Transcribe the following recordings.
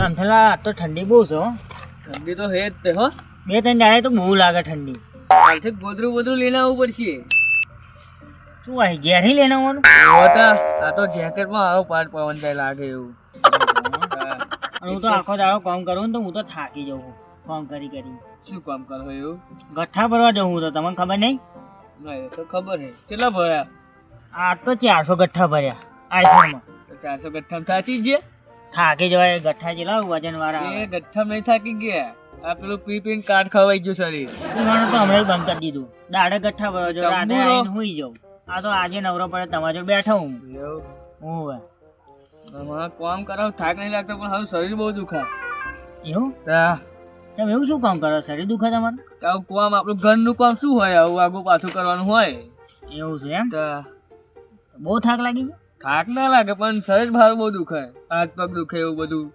રામથલા આજ તો ઠંડી બહુ છે હો. ઠંડી તો હે જ તે હો. બે ત્રણ દાડે તો બહુ લાગે ઠંડી. કાલથી ગોદરું બોદરું લઈને આવવું પડશે. શું આવી ઘેરથી લઈને આવવાનું? હોતા? આ તો જેકેટમાં આવો પાટ પવન જાય લાગે એવું. અને હું તો આખો દાડો કામ કરું ને તો હું તો થાકી જાઉં છું કામ કરી કરી. શું કામ કરો એવું? ગઠ્ઠા ભરવા જઉં હું તો તમને ખબર નહીં? ના એ તો ખબર હે કેટલા ભર્યા? આ તો ચારસો ગઠ્ઠા ભર્યા આઈફોનમાં તો ચારસો ગઠ્ઠા થાચી જ ગયા? થાકી જવાય ગઠ્ઠા જેલા વજન વાળા એ ગઠ્ઠા નહીં થાકી ગયા. આ પેલું પી પીન કાટ ખવાઈ ગયું શરીર. પીવાનું તો હમણાં બંધ કરી દીધું. દાડે ગઠ્ઠા ભરવા જો રાતે. આવીને હુઈ જાઉં. આ તો આજે નવરો પડે તમારે જોડે બેઠો હું. હું હવે. કામ કરાવ થાક નહીં લાગતો પણ હવે શરીર બહુ દુખા. એવું? તા તમે એવું શું કામ કરો? શરીર દુખે તમારે? આવું કામ આપણું ઘરનું કામ શું હોય? આવું આગું પાછું કરવાનું હોય. એવું છે એમ? તો બહુ થાક લાગી ગયો? થાક ના લાગે પણ સરસ ભાર બહુ દુખે હાથ પગ દુખે એવું બધું.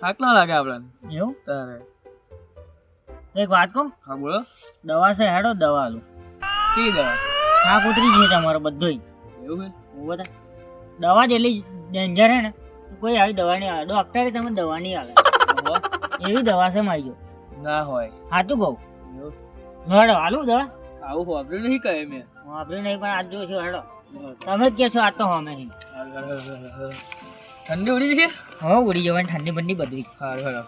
થાક ના લાગે આપણને. એવું? તારે. એક વાત કહું? હા બોલો. દવા છે હેડો દવા આલું ચી દવા? થાક ઉતરી ગયો તમારો બધોય. એવું હે હું બધા દવા જ એટલી ડેન્જર હે ને કોઈ આવી દવા નહીં આવે. ડોક્ટરે તમે દવા નહીં આવે એવી દવા છે મારી ના હોય. હા તું કહું. હેડો આલું દવા. આવું વાપર્યું નહીં કહે મેં. વાપર્યું નહીં પણ આજ જોઈશું હેડો. તમે જ કહેશો આજ તો અમે ઠંડી ઉડી છે હા ઉડી જવાની ઠંડી બંડી બધી. સારું સારું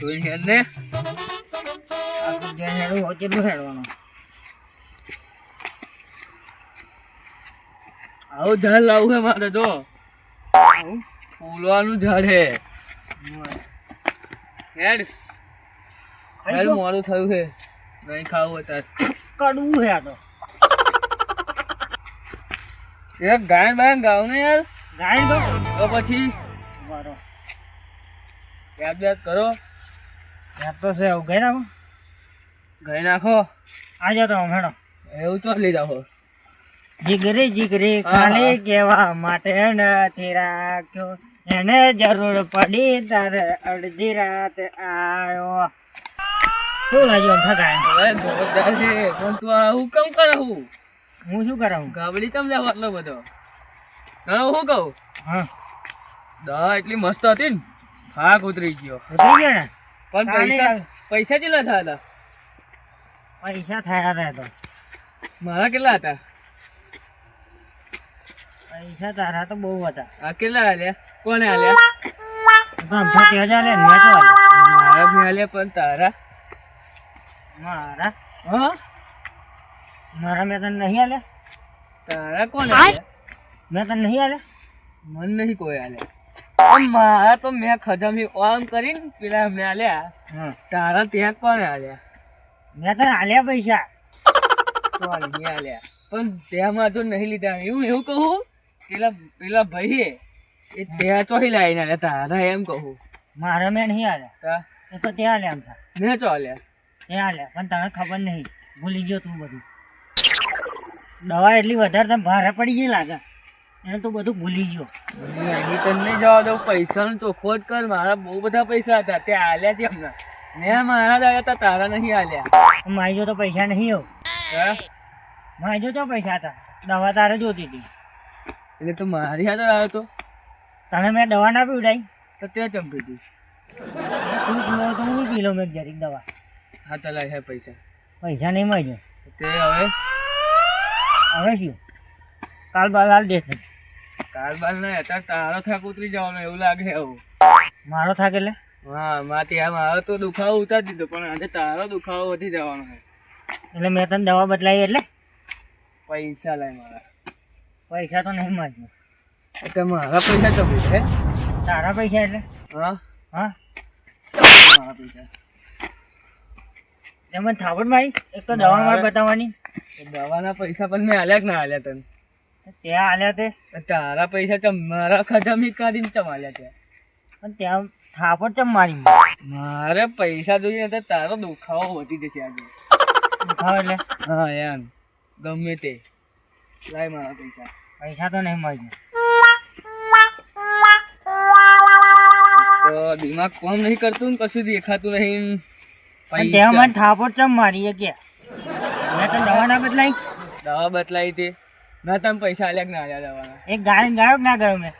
જોઈ હેડ ને આખું હોય કેટલું હેડવાનું. આવું જલ લાવું છે મારે જો? ફૂલવાનું ઝાડ હે. હેડ. હેડ મોડું થયું છે નહીં ખાવું અત્યારે કડવું હે આ તો. એક ગાયન બાયન ગાવ ને યાર? ગાય ગાવ તો પછી બરો યાદ યાદ કરો. ત્યાં તો છે આવું ગઈ નાખો. ગઈ નાખો. આ જાઓ તો હેડો એવું તો લઈ જાઓ. જીગરી જીગરી ખાલી કેવા માટે નથી રાખ્યો? એને જરૂર પડી તારે અડધી રાત આવ્યો શું લાગ્યું થકાય જોરદાર છે. પણ તું હું કેમ કરે? હું હું શું કરાવું? ગાબડી કેમ જાવ આટલો બધો? હા હું કહું? હા. દા એટલી મસ્ત હતી ને. થાક ઉતરી ગયો. ઉતરી ગયો ને? પણ પૈસા પૈસા કેટલા થયા હતા? પૈસા થયા હતા તો. મારા કેટલા હતા? પૈસા તારા તો બહુ હતા. આ કેટલા આલ્યા? કોને આલ્યા? તો અમથા તે હજાર લે મેં તો. મારા મેં આલ્યા પણ તારા. મારા? હા? મારા મેં તને નહીં આલ્યા? તારા કોને આલ્યા? મેં તને નહીં આલ્યા? મન નહીં કોઈ આલ્યા. મારા તો મેં ખજામી ઓમ કરીને પેલા અમને આલ્યા. તારા ત્યાં કોને આલ્યા? મેં તને આલ્યા પૈસા. નહીં આલ્યા? પણ તેમાં તો નહીં લીધા. એવું એવું કહું? પેલા પેલા ભાઈએ એ ત્યાં ચોહી લાવીને લેતા તારા એમ કહું મારા મેં નહીં આલ્યા. એ તો ત્યાં આલ્યા થા. મેં ચો આલ્યા? ત્યાં આલ્યા પણ તને ખબર નહીં. ભૂલી ગયો તું બધું. દવા એટલી વધારે તમે ભારે પડી ગઈ લાગે. એને તું બધું ભૂલી ગયો. નહીં તમને જવા દઉં. પૈસાનો ચોખ્ખો જ કર. મારા બહુ બધા પૈસા હતા. તે આલ્યા છે હમણાં. મેં મારા દાદા હતા તારા નહીં આલ્યા. મારી જો તો પૈસા નહીં હો. હા? મારી જો તો પૈસા હતા? દવા તારે જોતી હતી. એટલે તો મારી હાથે આવ્યો તો? તને મેં દવા ના પીવડાવી તો તે ચંપી હતી તું પીવો તો હું પી લઉં મેં જરીક દવા? હા તો લાય પૈસા. પૈસા નહીં મળ્યો તે હવે? હવે શું? કાલ બાલ હાલ દેખ કાલ બાલ નહીં અત્યારે તારો થાક ઉતરી જવાનો એવું લાગે આવું મારો થાક એટલે? હા માથી ત્યાં મારો તો દુખાવો ઉતારી દીધો પણ આજે તારો દુખાવો વધી જવાનો છે. એટલે મેં તને દવા બદલાવી એટલે? પૈસા લાય મારા. પૈસા તો નહીં મળ્યો એટલે મારા પૈસા તો છે. તારા પૈસા એટલે? હા? હા. મારા પૈસા. એમ થાપડ મારી એક તો દવા મારે બતાવવાની. દવાના પૈસા પણ મેં આલ્યા કે ના આલ્યા તને. ત્યાં આલ્યા તે. તારા પૈસા ચમ મારા ખજામી કાઢીને ચમ આલ્યા ત્યાં પણ ત્યાં થાપડ ચમ મારી મારે પૈસા જોઈએ તો તારો દુખાવો વધી જશે આજે. દુખાવો એટલે? હા એમ ગમે તે. લાય મારા પૈસા. પૈસા તો નહીં મળે તો દિમાગ કોમ નહીં કરતું ને કશું દેખાતું નહીં પૈસા. મને થાપો ચમ મારી કે મેં તો દવા ના બદલાઈ દવા બદલાઈ તે. ના તમે પૈસા આલ્યા ના આલ્યા દવાના? એક ગાયન ગાયો ના ગયો મેં?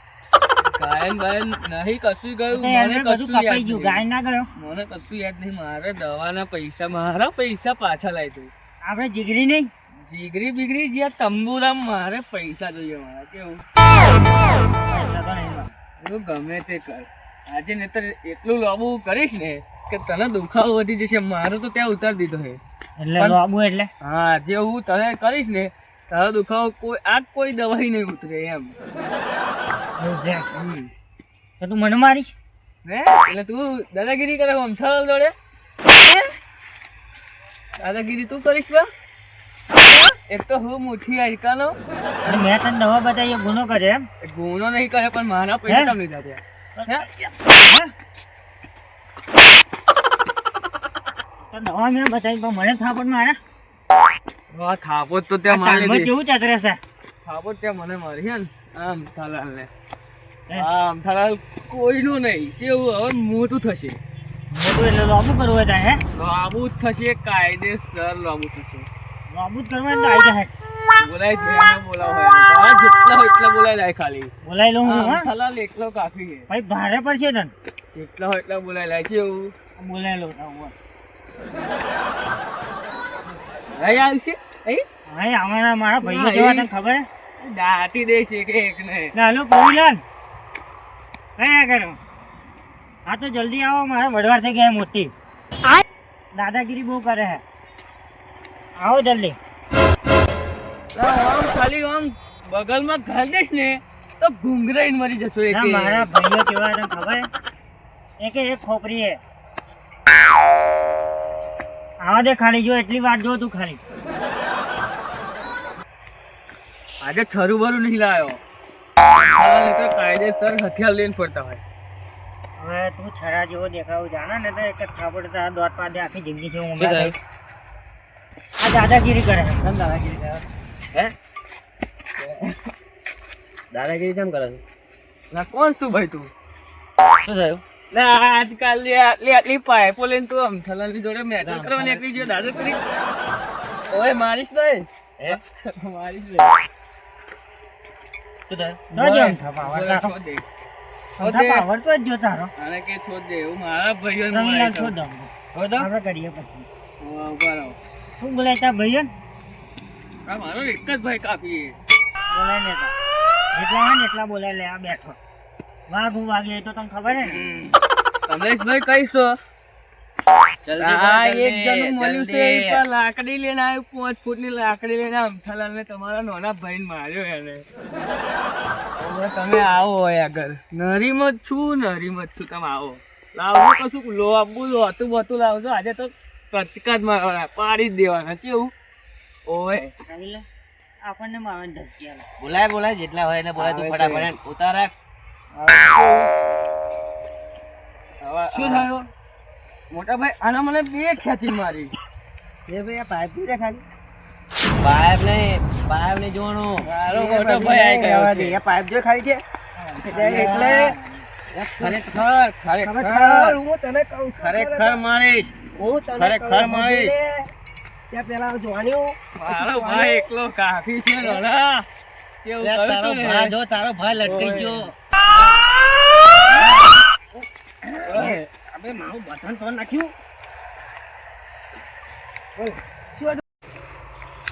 ગાયન ગાયન નહીં કશું ગયું? મને કશું કપાઈ ગયું. ગાયન ના ગયો? મને કશું યાદ નહીં. મારે દવાના પૈસા મારા પૈસા પાછા લાવી દઉં આપણે જીગરી નહીં? જીગરી બીગરી જ્યાં તંબુરામ મારે પૈસા જોઈએ મારા કેવું? પૈસા તો નહીં. તું ગમે તે કર. આજે નહીતર એટલું લાબુ કરીશ ને કે તને દુખાવો વધી જશે. મારો તો ત્યાં ઉતારી દીધો છે. એટલે લાબુ એટલે? હા જે હું તને કરીશ ને તારો દુખાવો કોઈ આ કોઈ દવાઈ નહીં ઉતરે એમ. તો તું મને મારી હે એટલે તું દાદાગીરી કરે આમ થલ દોડે. દાદાગીરી તું કરીશ બા? એક તો હું મુઠ્ઠી આઈકાનો અને મેં તને દવા બતાવી ગુનો કરે એમ? ગુનો નહીં કરે પણ મારા પૈસા તમે લીધા છે? દવા મેં બતાવી પણ મને થાપડ મારા? વાહ, થાપો તો ત્યાં મારી કેવું ચતરે છે? થાપો ત્યાં મને મારી હે ને આમ થાલાલ ને આમ થાલાલ કોઈનું નહીં કેવું? હવે મોટું થશે. મોટું એટલે લાંબુ કરવું તારે, હે? લાંબુ થશે કાયદેસર લાંબુ થશે. જ કરવું તો આવી જાય. બોલાય છે એને બોલાવો જેટલા હોય એટલા બોલાય લાય ખાલી. બોલાવી લઉં હું હા. થાલાલ એકલો કાફી છે. ભાઈ ભારે પડશે તને. જેટલા હોય એટલા બોલાય લાય છે એવું. બોલાય લઉં હું. અહીં આવશે? અહીં અહીં આવવાના મારા ભાઈઓ જેવા તને ખબર હે? દાટી દેશે કે એક ને ચાલો પવિલાન કયા કરો હા તો જલ્દી આવો મારે વડવાર થઈ ગયા મોટી દાદાગીરી બહુ કરે છે આવો જલ્દી. આમ ખાલી આમ બગલમાં ઘાલ દઈશ ને તો ઘૂંઘરાઈને મરી જશો એક. મારા ભાઈઓ કેવા તને ખબર? એક એક ખોપરી હે આવા દે ખાલી જો એટલી વાત જો તું ખાલી. આજે થરું ભરું નહીં લાયો. તો કાયદેસર હથિયાર લઈને ફરતા હોય. હવે તું છરા જેવો દેખાવું જાણે ને તો એક થાપડ દોઢ પાડે આખી જિંદગી? થઈ આ દાદાગીરી કરે કેમ દાદાગીરી કરે? હે? દાદાગીરી કેમ કરે ના કોણ શું ભાઈ તું? શું થયું? ના આજકાલ આટલી આટલી પાઇપો તું આમ થલાની જોડે મેટલ કરવા નીકળી ગયો દાદાગીરી ઓય મારીશ નહીં? હે? મારીશ નહીં. શું થયું? તો જ. એમ થપાવર તારો. છોડ દે. આવડતો જ જો તારો. આને કે છોડ દે એવું મારા ભાઈઓ છોડ દઉં. આપણે કરીએ પછી. રહો. શું બોલાય તારા ભાઈઓ આ મારો એક જ ભાઈ કાપી બોલાય ને તા. જેટલા હોય ને એટલા બોલાય લે આ બેઠો. વાઘ હું વાગે તો તને ખબર હે ને? કમલેશભાઈ કહીશો લાકડી લઈને આવ્યું પાંચ ફૂટની લાકડી લઈને અમથાલાલ ને તમારા નાના ભાઈને માર્યો એને. તમે આવો આગળ. નરીમત છું નરીમ જ છું તમે આવો. લાવો કશું લોબું લોતું બોતું લાવજો. આજે તો કચકા જ મારવાના પાડી જ દેવાના કેવું ઓય. આપણને મારવાની ધમકી. બોલાય બોલાય જેટલા હોય એને બોલાય તું ફટાફટ. ઉતાર રાખ. હવે શું થયું? મોટા ભાઈ આના મને બે ખેંચી મારી. એ ભાઈ આ પાઇપની દેખાડી પાઇપ નહીં પાઇપ નહીં જોવાનું. મારો મોટો ભાઈ આવી ગયો છે. પાઇપ જો ખાલી છે. એટલે ખરેખર ખરેખર. હું તને કહું ખરેખર. મારીશ. હું ખરેખર કહું મારીશ. સમજી લે. ત્યાં પેલા જોવાની મારો ભાઈ એકલો કાફી છે લોલા કેવું લે, કહ્યું તારો ભાઈ જો તારો ભાઈ લટકી ગયો. અબે મારું બટન તો નાખ્યું.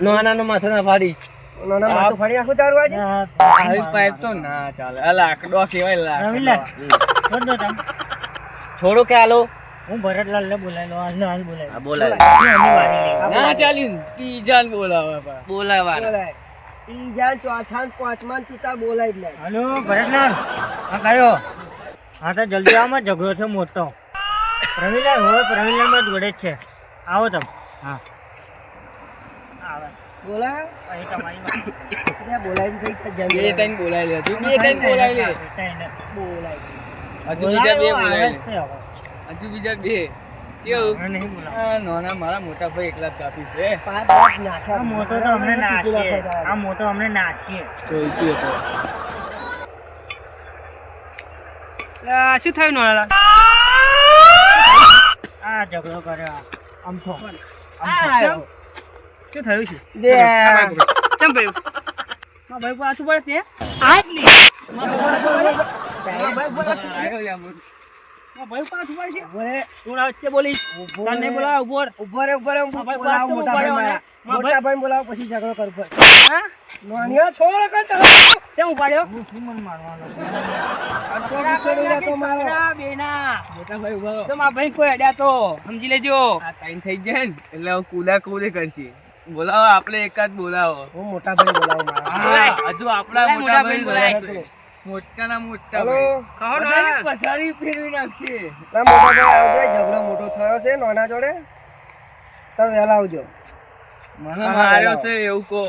નાના નો માથું ના ફાડીશ નાના માથું ફાડી નાખું તારું આજે? આવી પાઇપ તો ના ચાલે. આ લાકડો છોડ તમે છોડો કે હાલો હું ભરતલાલ ને બોલાવી લઉં આજનો આજ બોલાય. બોલાય. ના ચાલી ત્રીજા બોલાવા બોલાવા બોલાય. ઈ ચોથા પાંચમા તું તાર બોલાય જ લે. હલો ભરતલાલ. હા કયો. હા તો જલ્દી આવો માં ઝઘડો છે મોટો. પ્રવીણલાલ હોય પ્રવીણલાલ જોડે જ છે. આવો તમે. હા. આવે. બોલાય. અહીં તમારી બોલાય થઈ બે ત્રણ બોલાવી લે તું બે ત્રણ બોલાવી લે. બોલાય. હજુ બીજા બે બોલાવો, બોલાવી છે હવે. હજુ બીજા બે. નાના મારા મોટા ભાઈ એકલા કાફી છે. મોટો તો અમને નાખીએ. આ મોટો અમને નાખીએ. જોઈશું શું થયું નોળા આ ઝઘડો કર્યો. અમથો શું થયું છે? કેમ ભાઈ માં ભાઈ? પાછું પડે તે ભાઈ પાછું પડે છે ઊભો તું વચ્ચે બોલીશ. તને બોલાવ ઊભો ઊભો રે ઊભો રે હું હા, ભાઈ, બોલાવું પાછું મોટા ભાઈ ઊભા મારા. રહો ને. મોટા ભાઈ. બોલાવો પછી ઝઘડો કરું પડે હા? નોનિયા છોડ કર તમે? કેમ ઉપાડ્યો તો છોડી રાખો મારો બેના, બેના. તો મારા. ભાઈ કોઈ અડ્યા તો સમજી લેજો. આ ટાઈમ થઈ જાય ને એટલે કુદા કુદે કરશે. બોલાવો આપણે એકાદ બોલાવો. હું મોટા ભાઈ બોલાવો મારા હજુ આપણા મોટા ભાઈ બોલાવશે. મોટાના મોટા ભાઈ. કહો ને. બધાને પથારી ફેરવી નાખશે. ના મોટા ભાઈ આવજો ઝઘડો મોટો થયો છે નોના જોડે. વહેલા આવજો. મને માર્યો એવું કહો.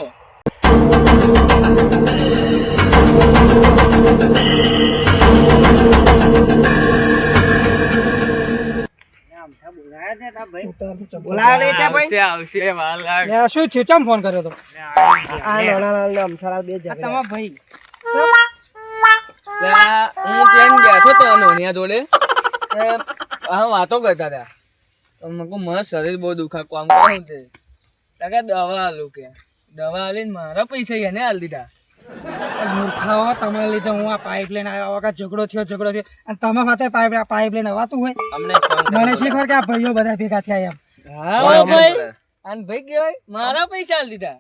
શું થયું? ચમ ફોન કર્યો તો? આ નાનાલાલ ને. અમથાલાલ બે જગ્યા તમારા ભાઈ. હું ત્યાં બેઠો તો નોનિયા જોડે? હા વાતો કરતા હતા. તો મેં શરીર બહુ દુખા કામ કરું તે. કે દવા આલું કે. દવા આલીને મારા પૈસા એને હાલ દીધા. મૂર્ખાઓ તમારા લીધે હું આ પાઇપ લઈને આવ્યો વખત ઝઘડો થયો ઝઘડો થયો. અને તમે માથે પાઇપ પાઇપ લઈને અવાતું હોય? અમને મને શીખવાડ કે આ ભાઈઓ બધા ભેગા થયા એમ. હા ભાઈ. આન ભાઈ કહેવાય મારા પૈસા આલી દીધા.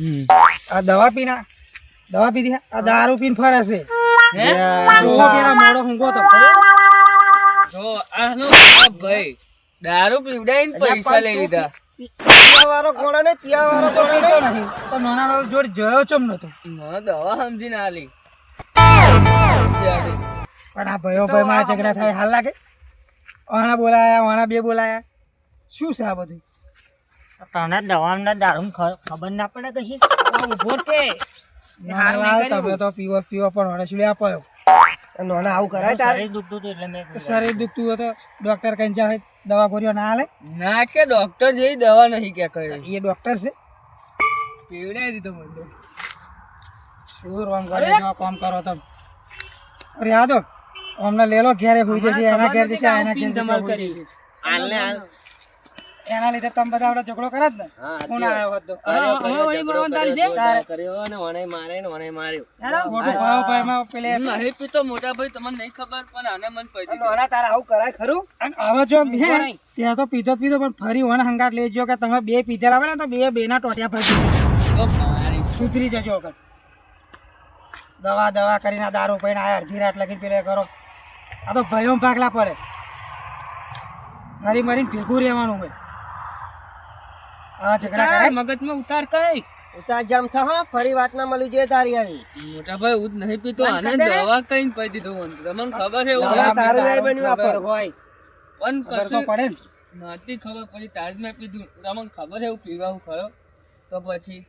હમ. આ દવા પીના. દવા પીધી આ દારૂ પીને ફરે છે. હે? જોવો પેલા મોડો તો. જો આનો ભાઈ? દારૂ પીવડાવીને પૈસા લઈ લીધા. પીવાવાળો ને પીવા વાળો તો પીતો નહીં તો નાના જોડે જોયો ચમ નતો મને દવા સમજી ના પૈસા પણ આ ભયો ભાઈ માં ઝઘડા થાય હાલ લાગે. વાણા બોલાયા ઓણા બે બોલાયા. શું છે આ બધું? તને દવાના દારૂ ખબર ના પડે કશી ઊભો કે? તમે તો પીવો પીવો પણ વડે શું આપો નોના આવું કરાય તારે? શરીર દુખતું હતું એટલે મેં શરીર દુખતું હોય તો ડોક્ટર કઈ જાય દવા ગોળીઓ ના હાલે. ના કે ડોક્ટર જેવી દવા નહીં કે કરી. એ ડોક્ટર છે. પીવડાવી દીધો મને શું રોંગ કરે કામ કરો તમે અરે યાદો અમને લે લો ઘેરે હોઈ જશે એના ઘેર જશે એના ઘેર જશે. એના લીધે તમે બધા આપણે ઝઘડો કરે જ ને? હું ના આવ્યો હતો કર્યો ને ઓને મારે ને ઓને માર્યો. મોટું ભાવ ભાઈમાં પેલે નહીં પીતો મોટા ભાઈ તમને નહીં ખબર પણ આને મન પડી નોના તારે આવું કરાય ખરું? અને હવે જો બે ત્યાં તો પીધો પીધો પણ ફરી વણ હંગાટ લેજો કે તમે બે પીધેલા આવે ને તો બે બેના ટોટિયા ફરી સુધરી જજો વખત દવા દવા કરીને આ દારૂ પીને આ અડધી રાત લગીને પેલે કરો. આ તો ભયો ભાગલા પડે. મારી મરીને ભેગું રહેવાનું હોય. આ ઝઘડા કરાય મગજમાં ઉતાર કઈ? ઉતાર જામ થા ફરી વાત ના મળ્યું જે તારી આવી. મોટા ભાઈ ઉદ નહીં પીતો આને દવા કઈ પી દીધું તમને ખબર છે એવું તારું જાય બન્યું આપર હોય. પણ કશો પડે નથી ખબર પડી તાજ મેં પીધું. તમને ખબર છે એવું પીવા હું ખરો. તો પછી